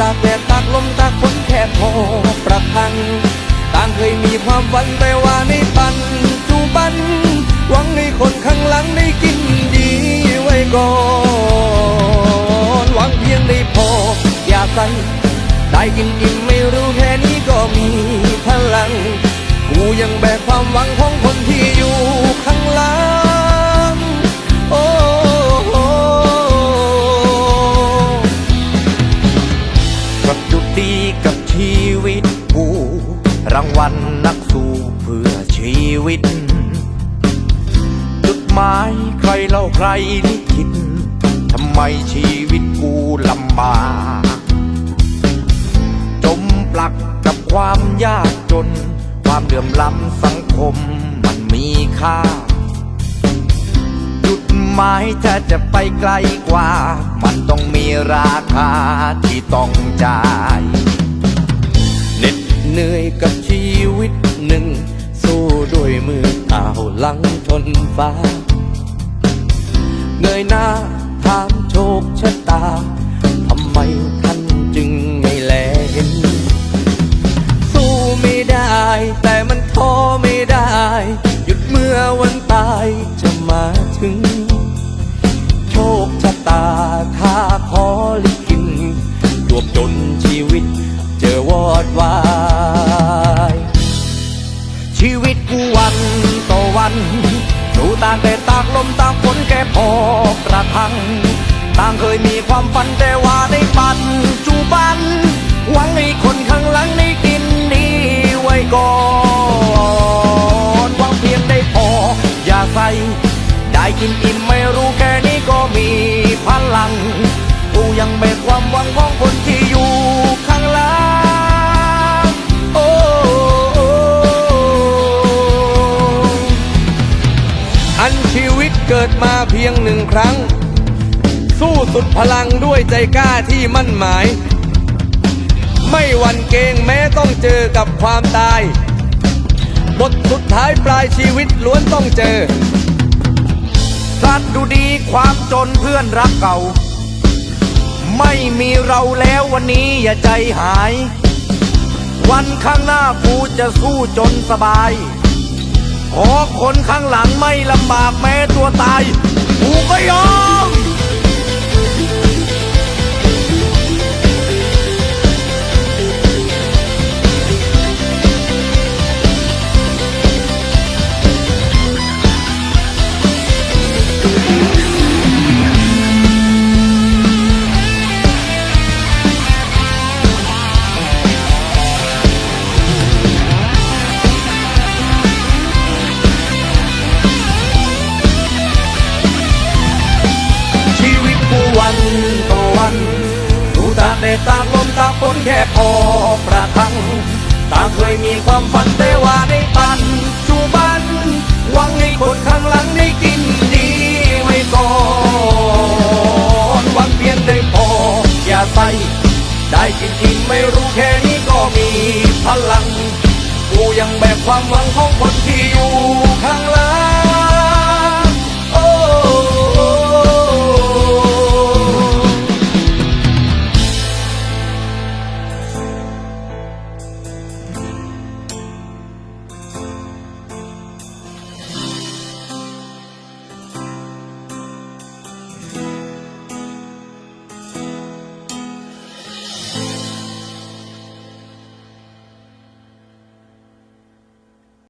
ตากแดดตากลมตากฝนแค่พอประทัง ต่างเคยมีความฝันแต่ว่าในปันจูบัน หวังให้คนข้างหลังได้กินดีไว้ก่อน หวังเพียงได้พอ อย่าใส่ได้กินอิ่มไม่รู้แค่นี้ก็มี วิต จุดหมายใครเล่าใครลิขิตทำไมชีวิตกูลำบากจมปลักกับความยากจน ความเดือมล้ำสังคมมันมีค่า จุดหมายถ้าจะไปไกลกว่า มันต้องมีราคาที่ต้องจ่ายเหน็ดเหนื่อยกับชีวิตหนึ่ง หลังชนฟ้า เงยหน้าถามโชคชะตา ทำไมท่านจึงไม่แลเห็น สู้ไม่ได้ แต่มันท้อไม่ได้ หยุดเมื่อวันตายจะมาถึง โชคชะตาข้าขอลิขิตรวบจนชีวิต เจอวอดวา พอประทัง ต่างเคยมีความฝันแต่ว่าในปัจจุบัน หวังให้คนข้างหลังได้กินดีไว้ก่อนหวังเพียงได้พอ อย่าใส่ได้กินอิ่มไม่รู้แค่นี้ก็มีพลัง กูยังแบกความหวังของคนที่อยู่ ดมาเพียงหนึ่งครั้ง สู้สุดพลังด้วยใจกล้าที่มั่นหมาย ไม่หวั่นเกรงแม้ต้องเจอกับความตาย บทสุดท้ายปลายชีวิตล้วนต้องเจอสัตดูดีความจนเพื่อนรักเก่า ไม่มีเราแล้ววันนี้อย่าใจหาย วันข้างหน้ากูจะสู้จนสบาย ขอคนข้างหลังไม่ลำบากแม้ตัวตายกูก็ยอม ตากลมตากฝนแค่พอประทังต่างเคยมีความฝันแต่ว่าในปัจจุบันหวังให้คนข้างหลังได้กินดีไว้ก่อนหวังเพียงได้พออย่าใส่ได้กินอิ่มไม่รู้แค่นี้ก็มีพลัง กูยังแบกความหวังของคนที่อยู่ข้างหลัง